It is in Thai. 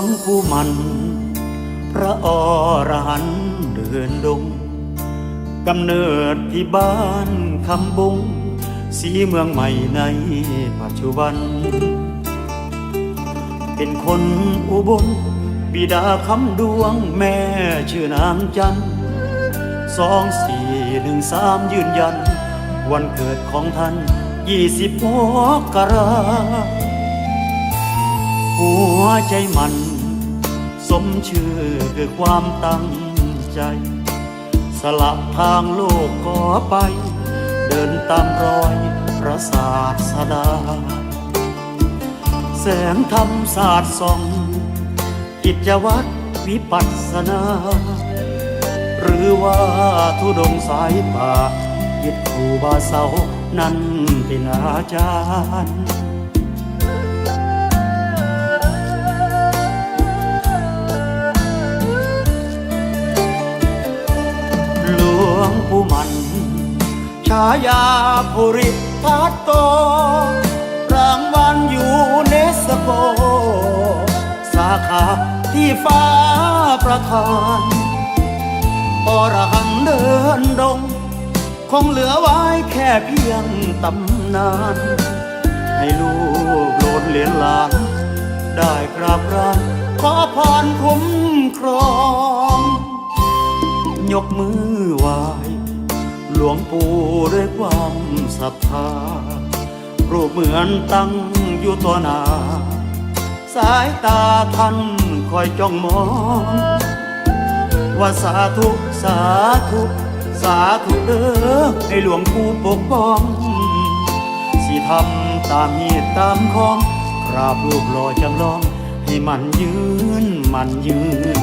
งผู้มัน พระอรหันต์เดินดงกำเนิดที่บ้านคำบุง สีเมืองใหม่ในปัจจุบัน เป็นคนอุบล บิดาคำดวงแม่ชื่อนางจันสองสี่หนึ่งสามยืนยัน วันเกิดของท่านยี่สิบมกรา หัวใจมัน สมชื่อคือความตั้งใจ สลับทางโลกก็ไป เดินตามรอยพระศาสดา แสงธรรมศาสตร์ส่อง กิจวัตรวิปัสสนา หรือว่าทุดงสายป่ายิดครูบาเสา นั้นเป็นอาจารย์ายาภูริทัตโต รางวัลยูเนสโก สาขาที่ฟ้าประทานอรหันต์เดินดง คงเหลือไว้แค่เพียงตำนาน ให้ลูกโลดเหลียนหลาน ได้กราบรานขอพรคุ้มครอง ยกมือไหว ลวงปู่ด้วยความศรัทธา รูปเหมือนตั้งอยู่ต่อหน้า สายตาท่านคอยจ้องมอง ว่าสาธุสาธุ สาธุเด้อให้หลวงปู่ปกป้อง สิทำตามเหตุตามของกราบรูปหล่อจำลอง ให้มันยืนมันยืน